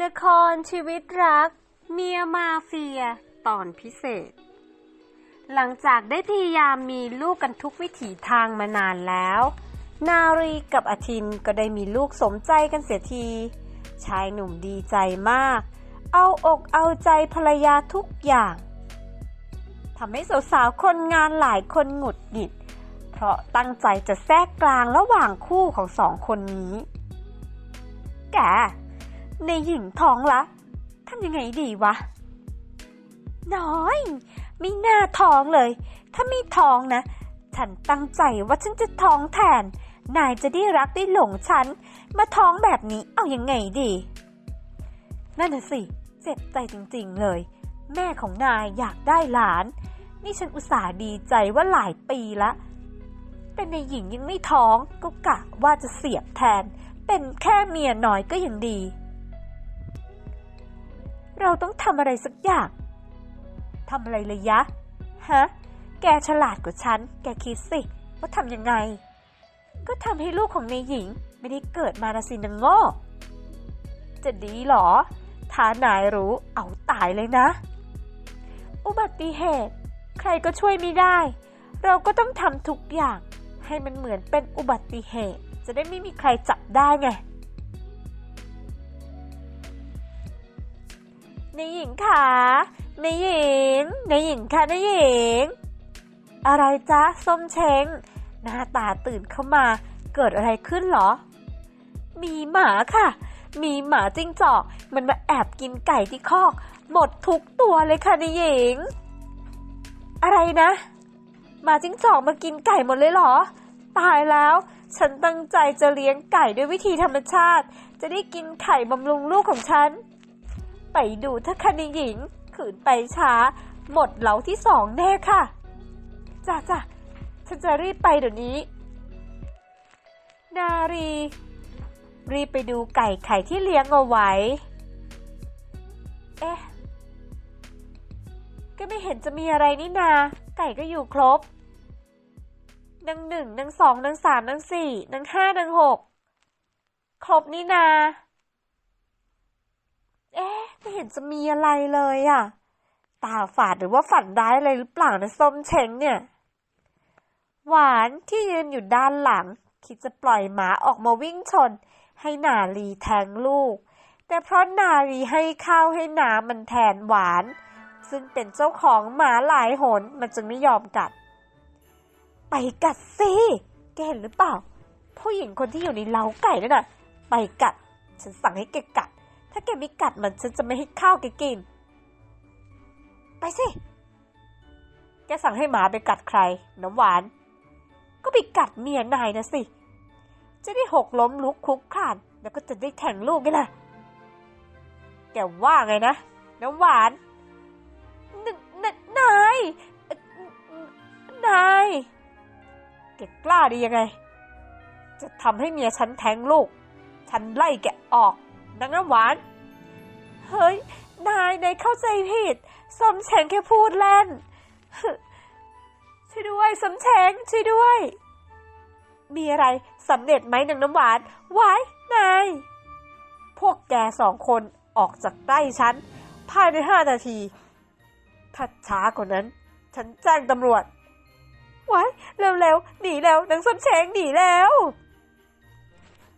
ละครชีวิตรัก เมียมาเฟีย ตอนพิเศษ หลังจากได้พยายามมีลูกกันทุกวิถีทางมานานแล้ว นารีกับอาทินก็ได้มีลูกสมใจกันเสียที ชายหนุ่มดีใจมาก เอาอกเอาใจภรรยาทุกอย่างทำให้สาวๆคนงานหลายคนหงุดหงิด เพราะตั้งใจจะแทรกกลางระหว่างคู่ของสองคนนี้ แก ในหญิงท้องละทำยังไงดีวะ น้อยไม่น่าท้องเลย ถ้าไม่ท้องนะ ฉันตั้งใจว่าฉันจะท้องแทน นายจะได้รักได้หลงฉัน มาท้องแบบนี้เอายังไงดี นั่นน่ะสิ เจ็บใจจริงๆเลย แม่ของนายอยากได้หลาน นี่ฉันอุตส่าห์ดีใจว่าหลายปีละแต่ในหญิงยังไม่ท้องก็กะว่าจะเสียบแทน เป็นแค่เมียน้อยก็ยังดี เราต้องทำอะไรสักอย่างทำอะไรเลยยะ ฮะ แกฉลาดกว่าฉัน แกคิดสิ ว่าทำยังไง ก็ทำให้ลูกของในหญิง ไม่ได้เกิดมานะสินางโง่จะดีหรอ ถ้านายรู้เอาตายเลยนะ อุบัติเหตุ ใครก็ช่วยไม่ได้ เราก็ต้องทำทุกอย่าง ให้มันเหมือนเป็นอุบัติเหตุ จะได้ไม่มีใครจับได้ไง ในหญิงขาในหญิงในหญิงค่ะในหญิง อะไรจ๊ะส้มเช้ง หน้าตาตื่นเข้ามาเกิดอะไรขึ้นเหรอ มีหมาค่ะ มีหมาจิ้งจอก มันมาแอบกินไก่ที่คอก หมดทุกตัวเลยค่ะในหญิง อะไรนะ หมาจิ้งจอกมากินไก่หมดเลยเหรอ ตายแล้ว ฉันตั้งใจจะเลี้ยงไก่ด้วยวิธีธรรมชาติ จะได้กินไข่บำรุงลูกของฉัน ไปดูถ้าคันหญิง ขืนไปช้า หมดเหลาที่สองแน่ค่ะ จ้าจ้าฉันจะรีบไปเดี๋ยวนี้ นารี รีบไปดูไก่ไข่ที่เลี้ยงเอาไว้ เอ๊ะ ก็ไม่เห็นจะมีอะไรนี่นา ไก่ก็อยู่ครบนังหนึ่งนังสองนังสามนังสี่นังห้านังหกครบนี่นา ห็นจะมีอะไรเลยอะตาฝาดหรือว่าฝันร้ายอะไรหรือเปล่านะส้มเชงเนี่ย หวานที่ยืนอยู่ด้านหลัง คิดจะปล่อยหมาออกมาวิ่งชน ให้นาลีแทงลูก แต่เพราะนาลีให้ข้าวให้น้ำมันแทนหวาน ซึ่งเป็นเจ้าของหมาหลายหนมันจึงไม่ยอมกัด ไปกัดสิแกเห็นหรือเปล่า ผู้หญิงคนที่อยู่ในเล้าไก่นั่นน่ะ ไปกัด ฉันสั่งให้แกกัด ถ้าแกไม่กัดมันฉันจะไม่ให้ข้าวแกกิน ไปสิ แกสั่งให้หมาไปกัดใคร น้ำหวาน ก็ไปกัดเมียนายนะสิ จะได้หกล้มลุกคลุกคลาน แล้วก็จะได้แข่งลูกไงล่ะ แกว่าไงนะ น้ำหวาน นนนายนายแกกล้าดียังไง จะทำให้เมียฉันแทงลูก ฉันไล่แกออก นางน้ำหวาน เฮ้ย นายนายเข้าใจผิดสมแฉงแค่พูดเล่น ช่วยด้วยสมแฉงช่วยด้วย มีอะไรสำเร็จไหมนางน้ำหวานไว้นาย พวกแกสองคนออกจากใกล้ฉันภายในห้านาที ถ้าช้ากว่านั้น ฉันแจ้งตำรวจไว้เร็วๆหนีแล้วนางสมแฉงหนีแล้ว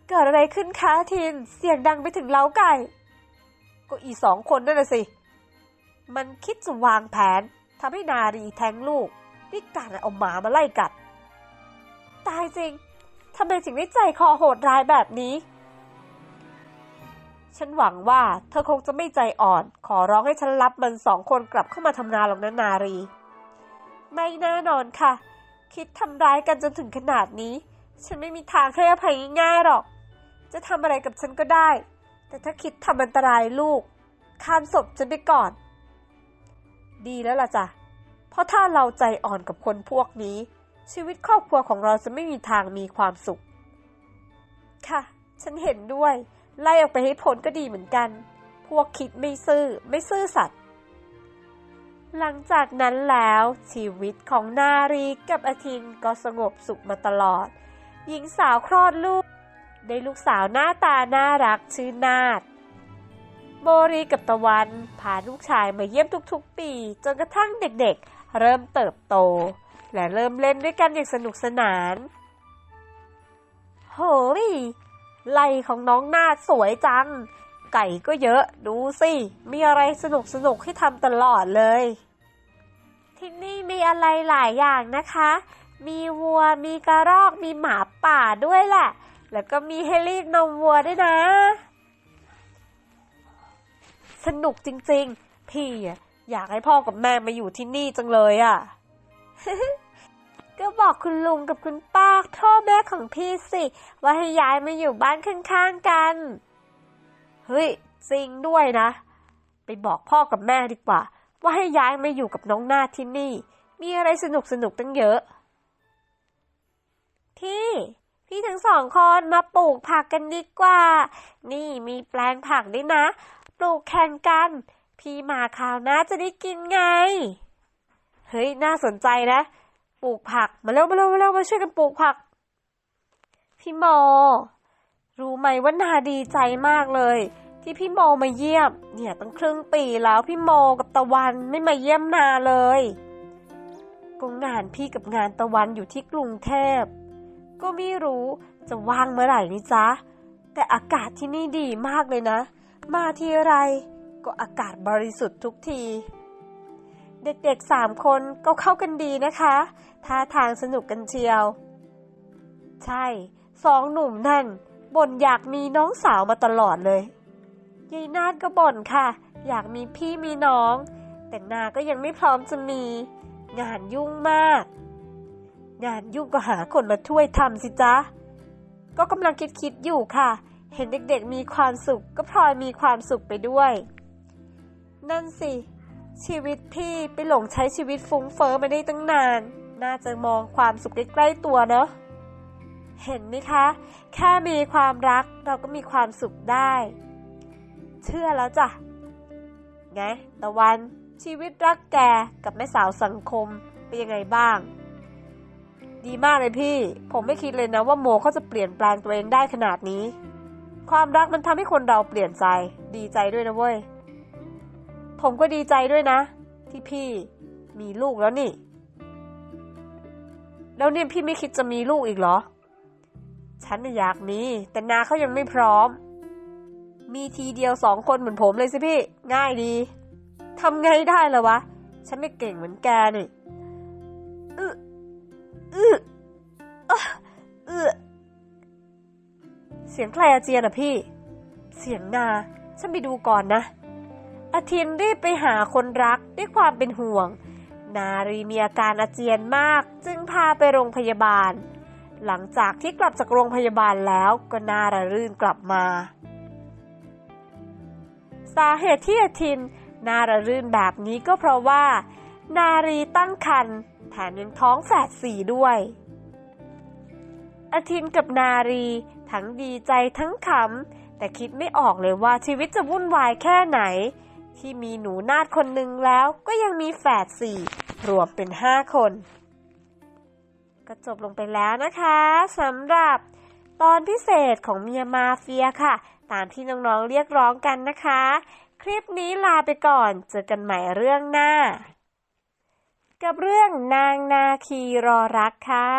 เกิดอะไรขึ้นคะทิน เสียงดังไปถึงเล้าไก่ ก็อีสองคนนั่นน่ะสิ มันคิดจะวางแผนทำให้นารีแทงลูกด้วยการเอาหมามาไล่กัด ตายจริงทำไมถึงได้ใจคอโหดร้ายแบบนี้ ฉันหวังว่าเธอคงจะไม่ใจอ่อน ขอร้องให้ฉันรับมันสองคนกลับเข้ามาทำงานหรอกนะนารี ไม่แน่นอนค่ะ คิดทำร้ายกันจนถึงขนาดนี้ ฉันไม่มีทางให้อภัยง่ายๆหรอก จะทำอะไรกับฉันก็ได้ แต่ถ้าคิดทำอันตรายลูกคานศพฉันไปก่อน ดีแล้วล่ะจ้ะ เพราะถ้าเราใจอ่อนกับคนพวกนี้ ชีวิตครอบครัวของเราจะไม่มีทางมีความสุข ค่ะ ฉันเห็นด้วย ไล่ออกไปให้พ้นก็ดีเหมือนกัน พวกคิดไม่ซื่อ ไม่ซื่อสัตย์หลังจากนั้นแล้วชีวิตของนารีกับอาทินก็สงบสุขมาตลอด หญิงสาวคลอดลูก ได้ลูกสาวหน้าตาน่ารักชื่อนาดโบรีกับตะวันพาลูกชายมาเยี่ยมทุกๆ ปี จนกระทั่งเด็กๆ เริ่มเติบโต และเริ่มเล่นด้วยกันอย่างสนุกสนาน โหยไหลของน้องนาดสวยจัง ไก่ก็เยอะดูสิ มีอะไรสนุกสนุกให้ทำตลอดเลย ที่นี่มีอะไรหลายอย่างนะคะ มีวัวมีกระรอกมีหมาป่าด้วยแหละ แล้วก็มีให้รีดนมวัวด้วยนะ สนุกจริงๆ พี่อยากให้พ่อกับแม่มาอยู่ที่นี่จังเลยอะก็บอกคุณลุงกับคุณป้าพ่อแม่ของพี่สิ ว่าให้ย้ายมาอยู่บ้านข้างๆกัน เฮ้ยจริงด้วยนะ ไปบอกพ่อกับแม่ดีกว่า ว่าให้ย้ายมาอยู่กับน้องนาที่นี่ มีอะไรสนุกสนุกๆตั้งเยอะ พี่ี่ทั้งสองคนมาปลูกผักกันดีกว่า นี่มีแปลงผักด้วยนะ ปลูกแข่งกัน พี่มาคราวหน้าจะได้กินไง เฮ้ย น่าสนใจนะ ปลูกผัก มาเร็วมาเร็วมาเร็วมาช่วยกันปลูกผัก พี่โม รู้ไหมว่านาดีใจมากเลย ที่พี่โมมาเยี่ยม เนี่ยตั้งครึ่งปีแล้วพี่โมกับตะวันไม่มาเยี่ยมนาเลยก็งานพี่กับงานตะวันอยู่ที่กรุงเทพ ก็ไม่รู้จะว่างเมื่อไหร่นี่จ๊ะ แต่อากาศที่นี่ดีมากเลยนะ มาทีไรก็อากาศบริสุทธิ์ทุกที เด็กๆสามคนก็เข้ากันดีนะคะท่าทางสนุกกันเชียว ใช่ สองหนุ่มนั่นบ่นอยากมีน้องสาวมาตลอดเลยยายนาดก็บ่นค่ะ อยากมีพี่มีน้อง แต่นาก็ยังไม่พร้อมจะมี งานยุ่งมาก งานยุ่งก็หาคนมาช่วยทำสิจ๊ะ ก็กำลังคิดคิดๆอยู่ค่ะ เห็นเด็กๆมีความสุขก็พลอยมีความสุขไปด้วย นั่นสิ ชีวิตพี่ไปหลงใช้ชีวิตฟุ้งเฟอ้อมาได้ตั้งนาน น่าจะมองความสุขใกล้ๆตัวเนอะเห็นไหมคะ แค่มีความรักเราก็มีความสุขได้ เชื่อแล้วจ้ะ ไงตะวันชีวิตรักแกกับแม่สาวสังคมเป็นยังไงบ้าง ดีมากเลยพี่ ผมไม่คิดเลยนะว่าโมเขาจะเปลี่ยนแปลงตัวเองได้ขนาดนี้ ความรักมันทำให้คนเราเปลี่ยนใจ ดีใจด้วยนะเว้ย ผมก็ดีใจด้วยนะ ที่พี่มีลูกแล้วนี่ แล้วเนี่ยพี่ไม่คิดจะมีลูกอีกเหรอ ฉันน่ะอยากมี แต่นาเขายังไม่พร้อม มีทีเดียวสองคนเหมือนผมเลยสิพี่ ง่ายดีทำไงได้ล่ะวะ ฉันไม่เก่งเหมือนแกนี่ อื้ออ๊ะอื้อเสียงใครอาเจียนอะพี่ เสียงนาฉันไปดูก่อนนะ อาทินรีบไปหาคนรักด้วยความเป็นห่วง นารีมีอาการอาเจียนมาก จึงพาไปโรงพยาบาล หลังจากที่กลับจากโรงพยาบาลแล้วก็นาระรื่นกลับมา สาเหตุที่อาทินนาระรื่นแบบนี้ก็เพราะว่า นารีตั้งครรภ์แถมยังท้องแฝดสี่ด้วย อาทินกับนารีทั้งดีใจทั้งขำแต่คิดไม่ออกเลยว่าชีวิตจะวุ่นวายแค่ไหน ที่มีหนูนาดคนหนึ่งแล้วก็ยังมีแฝดสี่รวมเป็นห้าคน ก็จบลงไปแล้วนะคะสำหรับตอนพิเศษของเมียมาเฟียค่ะ ตามที่น้องๆเรียกร้องกันนะคะ คลิปนี้ลาไปก่อน เจอกันใหม่เรื่องหน้า กับเรื่องนางนาคีรอรักค่ะ